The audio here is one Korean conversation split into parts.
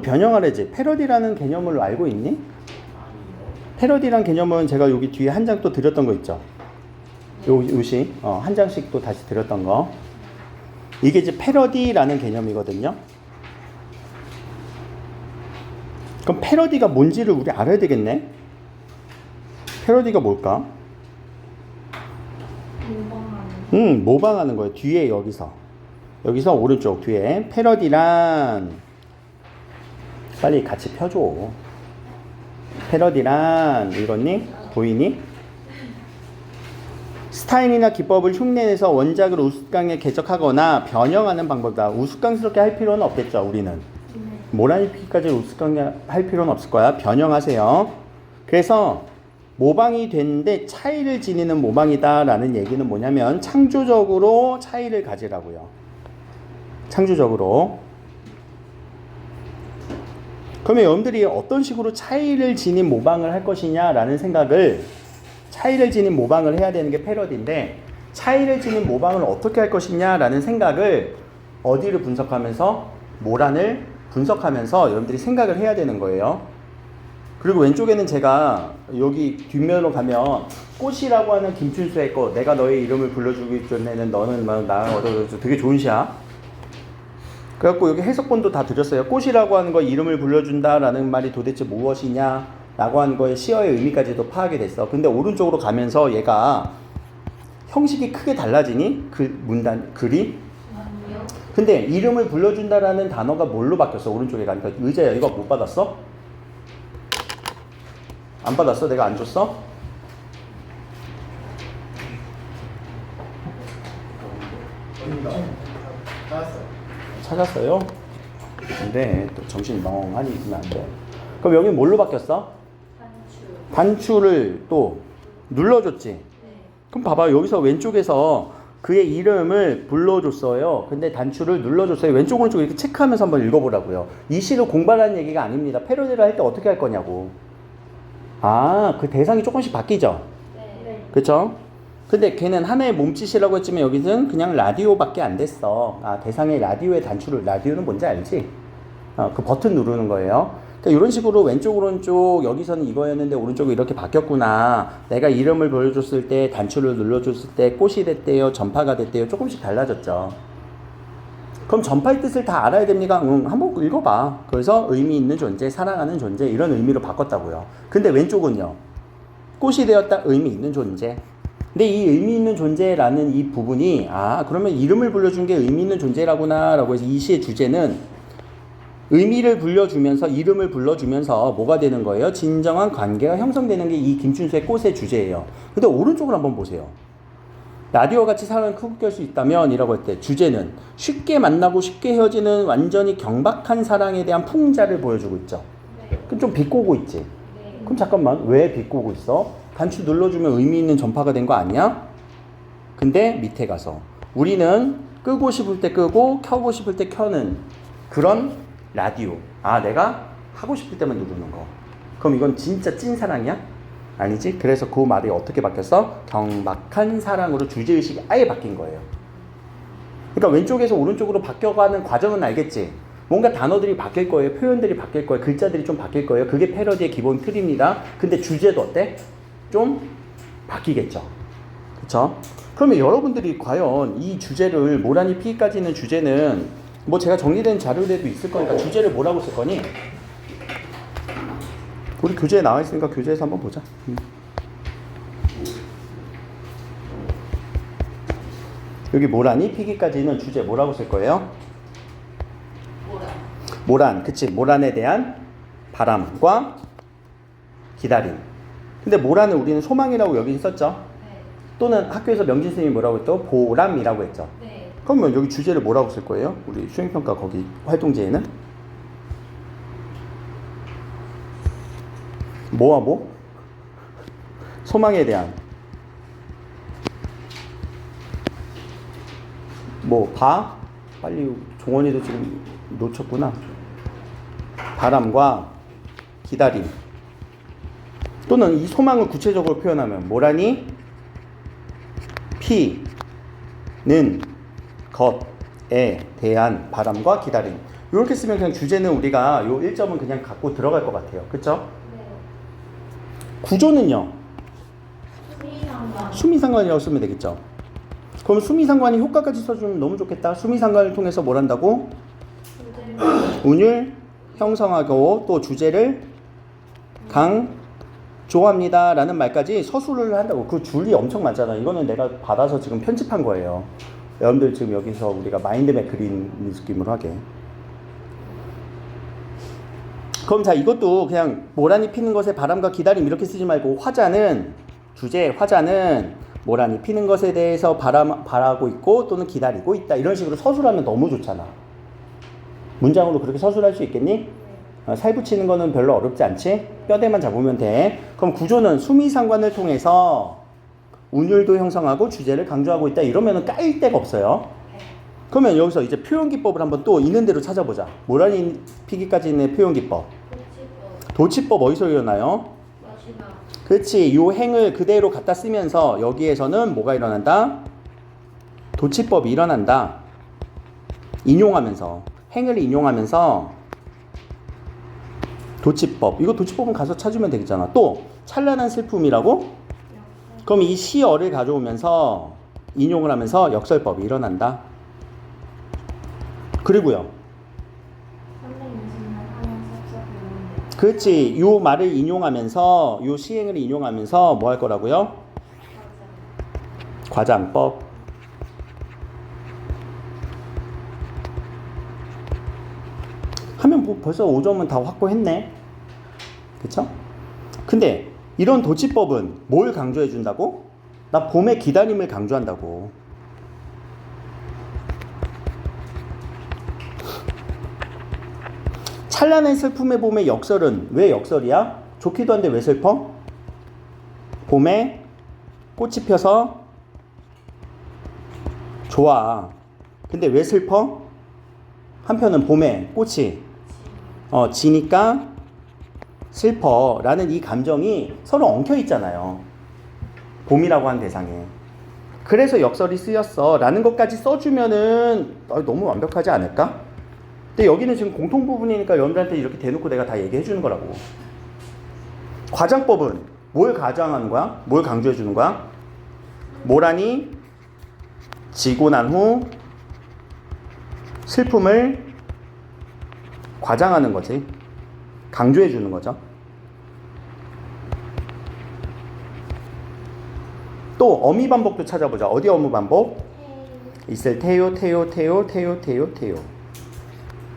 변형하래지. 패러디라는 개념을 알고 있니? 패러디란 개념은 제가 여기 뒤에 한 장 또 드렸던 거 있죠. 요, 요시, 어, 한 장씩 또 다시 드렸던 거. 이게 이제 패러디라는 개념이거든요. 그럼 패러디가 뭔지를 우리 알아야 되겠네? 패러디가 뭘까? 모방하는 음, 모방하는 거예요. 뒤에 여기서. 여기서 오른쪽 뒤에 패러디란 빨리 같이 펴줘. 패러디란 읽었니? 보이니? 스타일이나 기법을 흉내내서 원작을 우스꽝에 개척하거나 변형하는 방법이다. 우스꽝스럽게 할 필요는 없겠죠, 우리는. 모라니 피까지 우스꽝에 할 필요는 없을 거야. 변형하세요. 그래서 모방이 됐는데 차이를 지니는 모방이다라는 얘기는 뭐냐면 창조적으로 차이를 가지라고요. 창조적으로. 그러면 여러분들이 어떤 식으로 차이를 지닌 모방을 할 것이냐라는 생각을 차이를 지닌 모방을 해야 되는 게 패러디인데 차이를 지닌 모방을 어떻게 할 것이냐라는 생각을 어디를 분석하면서 모란을 분석하면서 여러분들이 생각을 해야 되는 거예요. 그리고 왼쪽에는 제가 여기 뒷면으로 가면 꽃이라고 하는 김춘수의 꽃 내가 너의 이름을 불러주기 전에는 너는 막 나랑 얻어 되게 좋은 시야. 그래갖고 여기 해석본도 다 드렸어요. 꽃이라고 하는 거 이름을 불러준다라는 말이 도대체 무엇이냐 라고 하는 거의 시어의 의미까지도 파악이 됐어. 근데 오른쪽으로 가면서 얘가 형식이 크게 달라지니? 그 문단, 글이? 근데 이름을 불러준다라는 단어가 뭘로 바뀌었어? 오른쪽에 가니까 의자야. 이거 못 받았어? 안 받았어? 내가 안 줬어? 찾았어요? 근데 또 정신이 멍하니 있으면 안 돼. 그럼 여기 뭘로 바뀌었어? 단추. 단추를 또 눌러줬지. 네. 그럼 봐봐 여기서 왼쪽에서 그의 이름을 불러줬어요. 근데 단추를 눌러줬어요. 왼쪽 오른쪽 이렇게 체크하면서 한번 읽어보라고요. 이 시를 공부하라는 얘기가 아닙니다. 패러디를 할 때 어떻게 할 거냐고. 아, 그 대상이 조금씩 바뀌죠. 네. 그쵸? 근데 걔는 하나의 몸짓이라고 했지만 여기는 그냥 라디오밖에 안 됐어. 아, 대상의 라디오의 단추를, 라디오는 뭔지 알지? 어, 그 버튼 누르는 거예요. 그러니까 이런 식으로 왼쪽, 오른쪽, 여기서는 이거였는데 오른쪽이 이렇게 바뀌었구나. 내가 이름을 보여줬을 때, 단추를 눌러줬을 때, 꽃이 됐대요, 전파가 됐대요. 조금씩 달라졌죠. 그럼 전파의 뜻을 다 알아야 됩니까? 응, 한번 읽어봐. 그래서 의미 있는 존재, 사랑하는 존재, 이런 의미로 바꿨다고요. 근데 왼쪽은요. 꽃이 되었다, 의미 있는 존재. 근데 이 의미 있는 존재라는 이 부분이, 아, 그러면 이름을 불러준 게 의미 있는 존재라구나, 라고 해서 이 시의 주제는 의미를 불려주면서, 이름을 불러주면서 뭐가 되는 거예요? 진정한 관계가 형성되는 게 이 김춘수의 꽃의 주제예요. 근데 오른쪽을 한번 보세요. 라디오 같이 사랑을 크게 할수 있다면 이라고 할 때 주제는 쉽게 만나고 쉽게 헤어지는 완전히 경박한 사랑에 대한 풍자를 보여주고 있죠. 네. 그럼 좀 비꼬고 있지. 네. 그럼 잠깐만 왜 비꼬고 있어? 단추 눌러주면 의미 있는 전파가 된 거 아니야? 근데 밑에 가서 우리는 끄고 싶을 때 끄고 켜고 싶을 때 켜는 그런 라디오. 아 내가 하고 싶을 때만 누르는 거. 그럼 이건 진짜 찐 사랑이야? 아니지? 그래서 그 말이 어떻게 바뀌었어? 경박한 사랑으로 주제의식이 아예 바뀐 거예요. 그러니까 왼쪽에서 오른쪽으로 바뀌어가는 과정은 알겠지? 뭔가 단어들이 바뀔 거예요. 표현들이 바뀔 거예요. 글자들이 좀 바뀔 거예요. 그게 패러디의 기본 틀입니다. 근데 주제도 어때? 좀 바뀌겠죠. 그쵸? 그러면 여러분들이 과연 이 주제를 모란이 피까지 있는 주제는 뭐 제가 정리된 자료에도 있을 거니까 주제를 뭐라고 쓸 거니? 우리 교재에 나와 있으니까 교재에서 한번 보자. 음. 여기 모란이 피기까지는 주제 뭐라고 쓸 거예요? 뭐라? 모란, 그치? 모란에 대한 바람과 기다림. 근데 모란을 우리는 소망이라고 여기 썼죠? 네. 또는 학교에서 명진 선생님이 뭐라고 했죠? 보람이라고 했죠. 네. 그러면 여기 주제를 뭐라고 쓸 거예요? 우리 수행평가 거기 활동지에는? 뭐와 뭐? 소망에 대한 뭐 바? 빨리 종원이도 지금 놓쳤구나. 바람과 기다림 또는 이 소망을 구체적으로 표현하면 뭐라니? 피는 것에 대한 바람과 기다림. 이렇게 쓰면 그냥 주제는 우리가 요 1점은 그냥 갖고 들어갈 것 같아요. 그쵸? 네. 구조는요. 수미상관. 수미상관이라고 쓰면 되겠죠. 그럼 수미상관이 효과까지 써주면 너무 좋겠다. 수미상관을 통해서 뭘 한다고? 운율 형성하고 또 주제를 강 조합니다. 라는 말까지 서술을 한다고. 그 줄이 엄청 많잖아. 이거는 내가 받아서 지금 편집한 거예요. 여러분들 지금 여기서 우리가 마인드맵 그린 느낌으로 하게. 그럼 자, 이것도 그냥 모란이 피는 것에 바람과 기다림 이렇게 쓰지 말고 화자는, 주제 화자는 모란이 피는 것에 대해서 바람, 바라고 있고 또는 기다리고 있다. 이런 식으로 서술하면 너무 좋잖아. 문장으로 그렇게 서술할 수 있겠니? 어, 살 붙이는 거는 별로 어렵지 않지? 뼈대만 잡으면 돼. 그럼 구조는 수미상관을 통해서 운율도 형성하고 주제를 강조하고 있다. 이러면은 까일 데가 없어요. 그러면 여기서 이제 표현 기법을 한번 또 있는 대로 찾아보자. 모란이 피기까지 있는 표현 기법. 도치법. 어디서 일어나요? 그렇지. 요 행을 그대로 갖다 쓰면서 여기에서는 뭐가 일어난다? 도치법이 일어난다. 인용하면서 행을 인용하면서 도치법. 이거 도치법은 가서 찾으면 되겠잖아. 또 찬란한 슬픔이라고? 그럼 이 시어를 가져오면서 인용을 하면서 역설법이 일어난다. 그리고요. 그렇지. 요 말을 인용하면서 요 시행을 인용하면서 뭐 할 거라고요? 과장법. 하면 뭐 벌써 5점은 다 확보했네. 그쵸? 근데 이런 도치법은 뭘 강조해 준다고? 나 봄의 기다림을 강조한다고. 찬란한 슬픔의 봄의 역설은 왜 역설이야? 좋기도 한데 왜 슬퍼? 봄에 꽃이 펴서 좋아. 근데 왜 슬퍼? 한편은 봄에 꽃이 어, 지니까 슬퍼 라는 이 감정이 서로 엉켜 있잖아요. 봄이라고 한 대상에. 그래서 역설이 쓰였어. 라는 것까지 써주면은 아, 너무 완벽하지 않을까? 근데 여기는 지금 공통 부분이니까 여러분들한테 이렇게 대놓고 내가 다 얘기해 주는 거라고. 과장법은 뭘 가장하는 거야? 뭘 강조해 주는 거야? 모란이 지고 난 후 슬픔을 과장하는 거지. 강조해 주는 거죠. 또 어미 반복도 찾아보자. 어디 어미 반복? 있을 테요, 테요, 테요, 테요, 테요, 테요.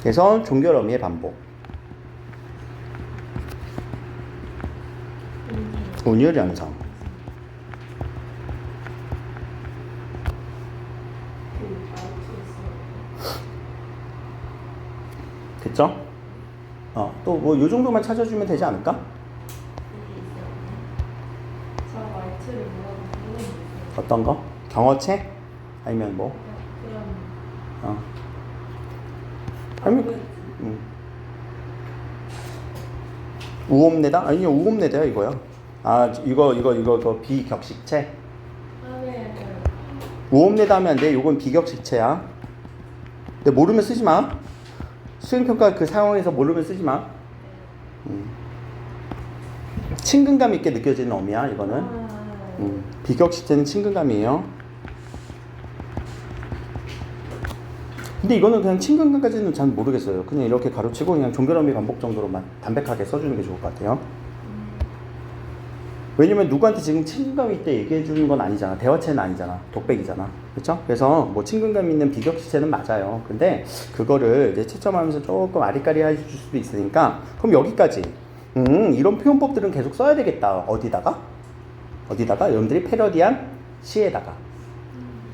그래서 종결 어미의 반복. 운율 연성. 됐죠? 어, 또 뭐 요 정도만 찾아주면 되지 않을까? 어떤 거? 경어체? 아니면 뭐? 어. 아니면 음. 우옴내다? 아니요 우옴내다야 이거야. 아 이거 이거 이거 이거 비격식체. 우옴내다 하면 안 돼. 요건 비격식체야. 근데 모르면 쓰지 마. 수행평가 그 상황에서 모르면 쓰지 마. 음. 친근감 있게 느껴지는 어미야 이거는. 음, 비격식체는 친근감이에요. 근데 이거는 그냥 친근감까지는 잘 모르겠어요. 그냥 이렇게 가로치고 그냥 종결어미 반복 정도로만 담백하게 써주는 게 좋을 것 같아요. 왜냐면 누구한테 지금 친근감 있게 얘기해 주는 건 아니잖아. 대화체는 아니잖아. 독백이잖아. 그렇죠? 그래서 뭐 친근감 있는 비격시체는 맞아요. 근데 그거를 이제 채점하면서 조금 아리까리 해줄 수도 있으니까 그럼 여기까지. 음, 이런 표현법들은 계속 써야 되겠다. 어디다가? 어디다가? 여러분들이 패러디한 시에다가.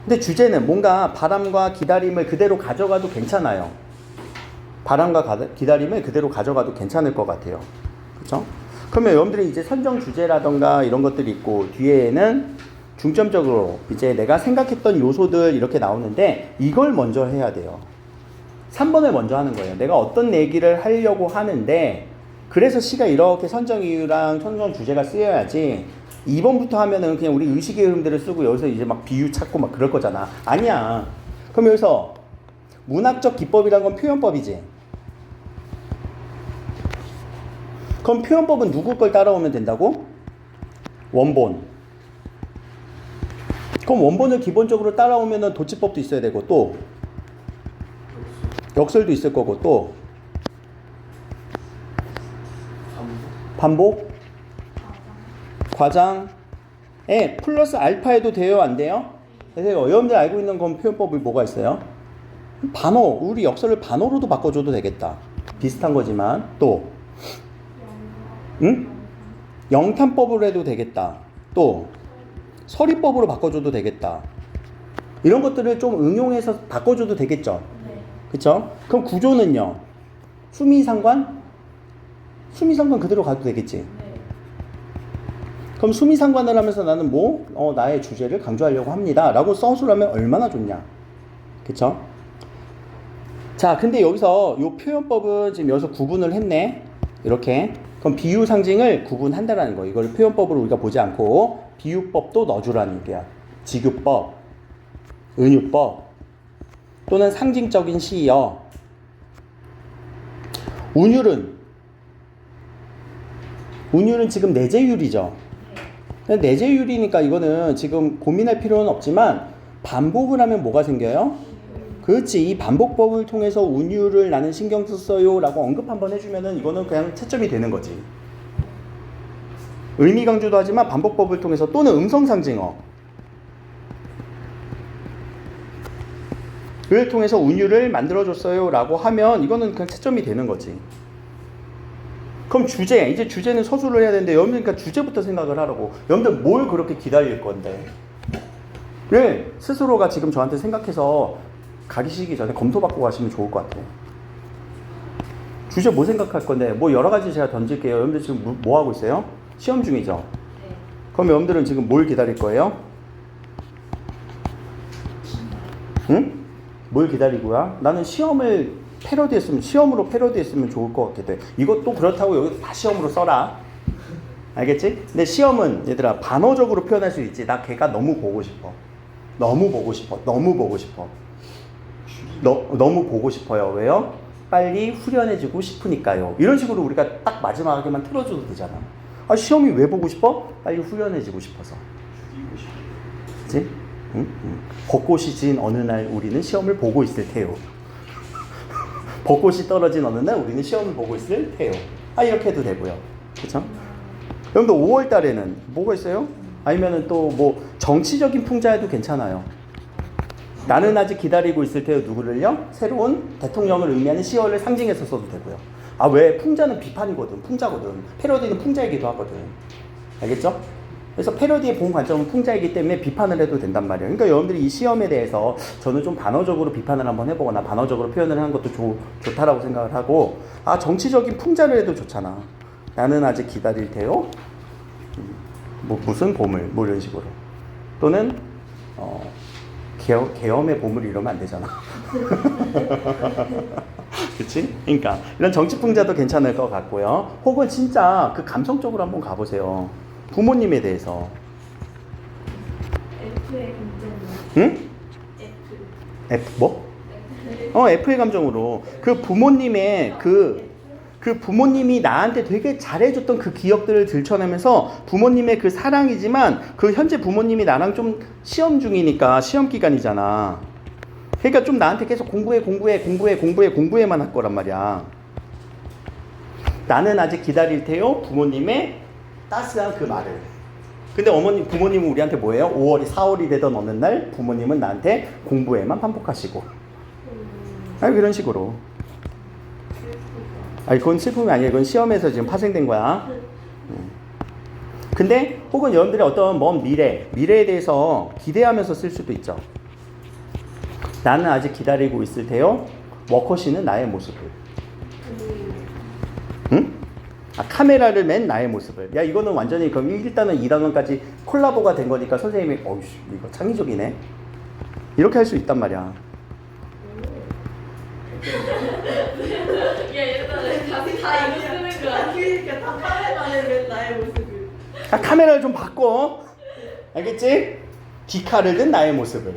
근데 주제는 뭔가 바람과 기다림을 그대로 가져가도 괜찮아요. 바람과 기다림을 그대로 가져가도 괜찮을 것 같아요. 그렇죠? 그러면 여러분들이 이제 선정 주제라던가 이런 것들이 있고 뒤에는 중점적으로 이제 내가 생각했던 요소들 이렇게 나오는데 이걸 먼저 해야 돼요. 3번을 먼저 하는 거예요. 내가 어떤 얘기를 하려고 하는데 그래서 시가 이렇게 선정 이유랑 선정 주제가 쓰여야지 2번부터 하면은 그냥 우리 의식의 흐름대로 쓰고 여기서 이제 막 비유 찾고 막 그럴 거잖아. 아니야. 그럼 여기서 문학적 기법이란 건 표현법이지. 그럼 표현법은 누구 걸 따라오면 된다고? 원본. 그럼 원본을 기본적으로 따라오면은 도치법도 있어야 되고 또 역설도 있을 거고 또 반복 과장에 플러스 알파에도 돼요 안 돼요? 그래서 여러분들 알고 있는 건 표현법이 뭐가 있어요? 반어 우리 역설을 반어로도 바꿔줘도 되겠다 비슷한 거지만 또 응? 영탄법으로 해도 되겠다 또 서리법으로 바꿔줘도 되겠다 이런 것들을 좀 응용해서 바꿔줘도 되겠죠 네. 그쵸? 그럼 구조는요 수미상관? 수미상관 그대로 가도 되겠지 네. 그럼 수미상관을 하면서 나는 뭐 어, 나의 주제를 강조하려고 합니다. 라고 써주라면 얼마나 좋냐. 그쵸? 자, 근데 여기서 이 표현법은 지금 여기서 구분을 했네. 이렇게. 그럼 비유 상징을 구분한다라는 거. 이걸 표현법으로 우리가 보지 않고 비유법도 넣어주라는 얘기야. 지규법, 은유법, 또는 상징적인 시여. 운율은 운율은 지금 내재율이죠. 내재율이니까 이거는 지금 고민할 필요는 없지만 반복을 하면 뭐가 생겨요? 그렇지. 이 반복법을 통해서 운율을 나는 신경 썼어요 라고 언급 한번 해주면은 이거는 그냥 채점이 되는 거지. 의미 강조도 하지만 반복법을 통해서 또는 음성 상징어. 를 통해서 운율을 만들어줬어요 라고 하면 이거는 그냥 채점이 되는 거지. 그럼 주제, 이제 주제는 서술을 해야 되는데 여러분들 그러니까 주제부터 생각을 하라고. 여러분들 뭘 그렇게 기다릴 건데? 왜 스스로가 지금 저한테 생각해서 가기시기 전에 검토받고 가시면 좋을 것 같아요. 주제 뭐 생각할 건데? 뭐 여러 가지 제가 던질게요. 여러분들 지금 뭐- 뭐 하고 있어요? 시험 중이죠? 네. 그럼 여러분들은 지금 뭘 기다릴 거예요? 응? 뭘 기다리고요? 나는 시험을 패러디했으면 시험으로 패러디했으면 좋을 것 같기도 해. 이것도 그렇다고 여기 다 시험으로 써라. 알겠지? 근데 시험은 얘들아 반어적으로 표현할 수 있지. 나 걔가 너무 보고 싶어. 너무 보고 싶어. 너무 보고 싶어. 너, 너무 보고 싶어요. 왜요? 빨리 후련해지고 싶으니까요. 이런 식으로 우리가 딱 마지막에만 틀어줘도 되잖아. 아, 시험이 왜 보고 싶어? 빨리 후련해지고 싶어서. 그치? 응? 응. 벚꽃이 진 어느 날 우리는 시험을 보고 있을 테요. 벚꽃이 떨어진 어느 날 우리는 시험을 보고 있을 테요. 아, 이렇게 해도 되고요. 그쵸? 여러분들 5월 달에는 뭐가 있어요? 아니면은 또 뭐 정치적인 풍자에도 괜찮아요. 나는 아직 기다리고 있을 테요. 누구를요? 새로운 대통령을 의미하는 시월을 상징해서 써도 되고요. 아, 왜? 풍자는 비판이거든. 풍자거든. 패러디는 풍자이기도 하거든. 알겠죠? 그래서 패러디의 본 관점은 풍자이기 때문에 비판을 해도 된단 말이에요. 그러니까 여러분들이 이 시험에 대해서 저는 좀 반어적으로 비판을 한번 해보거나 반어적으로 표현을 하는 것도 좋, 좋다라고 생각을 하고, 아, 정치적인 풍자를 해도 좋잖아. 나는 아직 기다릴 테요. 음, 뭐, 무슨 보물, 뭐 이런 식으로. 또는, 어, 계엄, 계엄의 보물 이러면 안 되잖아. 그치? 그러니까 이런 정치 풍자도 괜찮을 것 같고요. 혹은 진짜 그 감성적으로 한번 가보세요. 부모님에 대해서. F의 감정은 응? F. F 뭐? 어 F의 감정으로 그 부모님의 그, 그 부모님이 나한테 되게 잘해줬던 그 기억들을 들춰내면서 부모님의 그 사랑이지만 그 현재 부모님이 나랑 좀 시험 중이니까 시험 기간이잖아. 그러니까 좀 나한테 계속 공부해 공부해 공부해 공부해 공부해만 할 거란 말이야. 나는 아직 기다릴 테요 부모님의 따스한 그 말을. 근데 어머님 부모님은 우리한테 뭐예요? 5월이 4월이 되던 어느 날 부모님은 나한테 공부에만 반복하시고. 음, 아니 이런 식으로. 아니 그건 슬픔이 아니야. 이건 시험에서 지금 파생된 거야. 음. 근데 혹은 여러분들이 어떤 먼 미래, 미래에 대해서 기대하면서 쓸 수도 있죠. 나는 아직 기다리고 있을 테요. 워커시는 나의 모습을. 음, 응? 아, 카메라를 맨 나의 모습을. 야, 이거는 완전히 그럼 일단은 2단원까지 콜라보가 된 거니까 선생님이, 어우, 이거 창의적이네. 이렇게 할 수 있단 말이야. 다 이거 쓰는 거야. 그러니까 다 카메라에 왜 나의 모습을 아, 카메라를 좀 바꿔. 알겠지? 디카를 든 나의 모습을.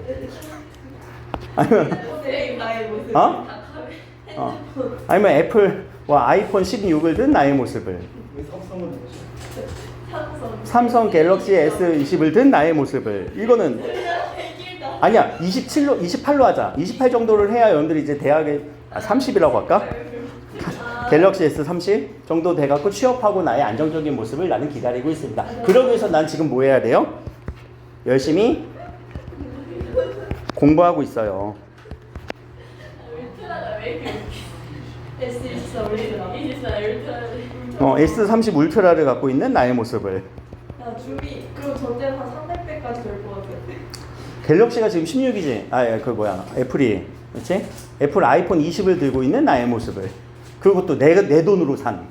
아니면, 선생님 나의 모습 어? 어. 아니면 애플, 와, 아이폰 16을 든 나의 모습을. 삼성은 뭐지? 삼성. 삼성 갤럭시 S20을 든 나의 모습을. 이거는. 아니야. 27로 28로 하자. 28 정도를 해야 여러분들이 이제 대학에 아, 30이라고 할까? 갤럭시 S30 정도 돼갖고 취업하고 나의 안정적인 모습을 나는 기다리고 있습니다. 그러기 위해서 난 지금 뭐 해야 돼요? 열심히 공부하고 있어요. 울트라가 왜 이렇게 S24 울트라. 이십사 울트라 어, S30 울트라를 갖고 있는 나의 모습을. 야 줌이 그럼 전대는 한 300배까지 될 것 같아. 갤럭시가 지금 16이지. 아, 예, 그 뭐야. 애플이. 그렇지? 애플 아이폰 20을 들고 있는 나의 모습을. 그리고 또 내, 내 돈으로 산.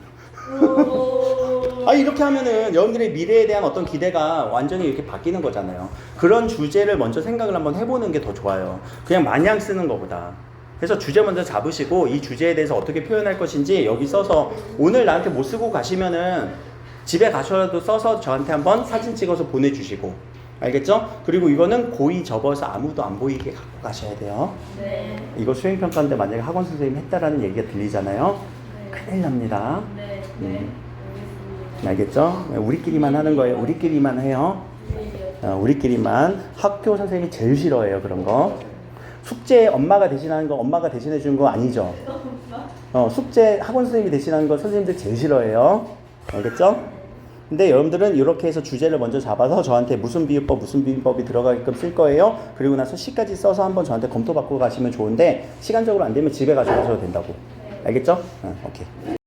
오. 아, 이렇게 하면은 여러분들의 미래에 대한 어떤 기대가 완전히 이렇게 바뀌는 거잖아요. 그런 주제를 먼저 생각을 한번 해보는 게 더 좋아요. 그냥 마냥 쓰는 것보다. 그래서 주제 먼저 잡으시고 이 주제에 대해서 어떻게 표현할 것인지 여기 써서 오늘 나한테 못 쓰고 가시면은 집에 가셔도 써서 저한테 한번 사진 찍어서 보내주시고 알겠죠? 그리고 이거는 고이 접어서 아무도 안 보이게 갖고 가셔야 돼요. 네. 이거 수행평가인데 만약에 학원 선생님이 했다라는 얘기가 들리잖아요. 큰일 납니다. 네. 네. 알겠습니다. 알겠죠? 우리끼리만 하는 거예요. 우리끼리만 해요. 네. 어, 우리끼리만 학교 선생님이 제일 싫어해요 그런 거 숙제 엄마가 대신하는 거 엄마가 대신해 주는 거 아니죠 어, 숙제 학원 선생님이 대신하는 거 선생님들 제일 싫어해요 알겠죠 근데 여러분들은 이렇게 해서 주제를 먼저 잡아서 저한테 무슨 비유법 무슨 비유법이 들어가게끔 쓸 거예요. 그리고 나서 시까지 써서 한번 저한테 검토 받고 가시면 좋은데 시간적으로 안 되면 집에 가서 하셔도 된다고. 알겠죠? 어, 오케이